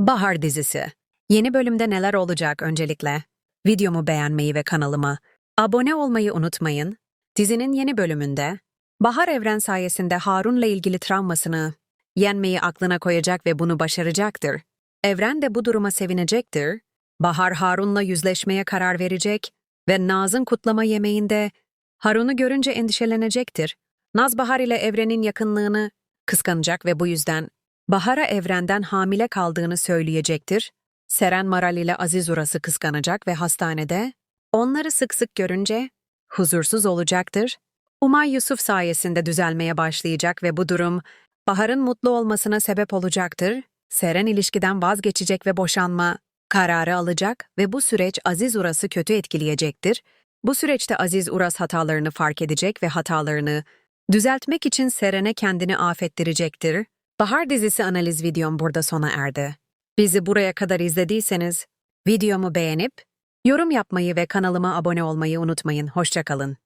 Bahar dizisi. Yeni bölümde neler olacak öncelikle? Videomu beğenmeyi ve kanalıma abone olmayı unutmayın. Dizinin yeni bölümünde Bahar Evren sayesinde Harun'la ilgili travmasını yenmeyi aklına koyacak ve bunu başaracaktır. Evren de bu duruma sevinecektir. Bahar Harun'la yüzleşmeye karar verecek ve Naz'ın kutlama yemeğinde Harun'u görünce endişelenecektir. Naz Bahar ile Evren'in yakınlığını kıskanacak ve bu yüzden Bahar'a Evren'den hamile kaldığını söyleyecektir. Seren Maral ile Aziz Uras'ı kıskanacak ve hastanede onları sık sık görünce huzursuz olacaktır. Umay Yusuf sayesinde düzelmeye başlayacak ve bu durum Bahar'ın mutlu olmasına sebep olacaktır. Seren ilişkiden vazgeçecek ve boşanma kararı alacak ve bu süreç Aziz Uras'ı kötü etkileyecektir. Bu süreçte Aziz Uras hatalarını fark edecek ve hatalarını düzeltmek için Seren'e kendini affettirecektir. Bahar dizisi analiz videom burada sona erdi. Bizi buraya kadar izlediyseniz videomu beğenip yorum yapmayı ve kanalıma abone olmayı unutmayın. Hoşçakalın.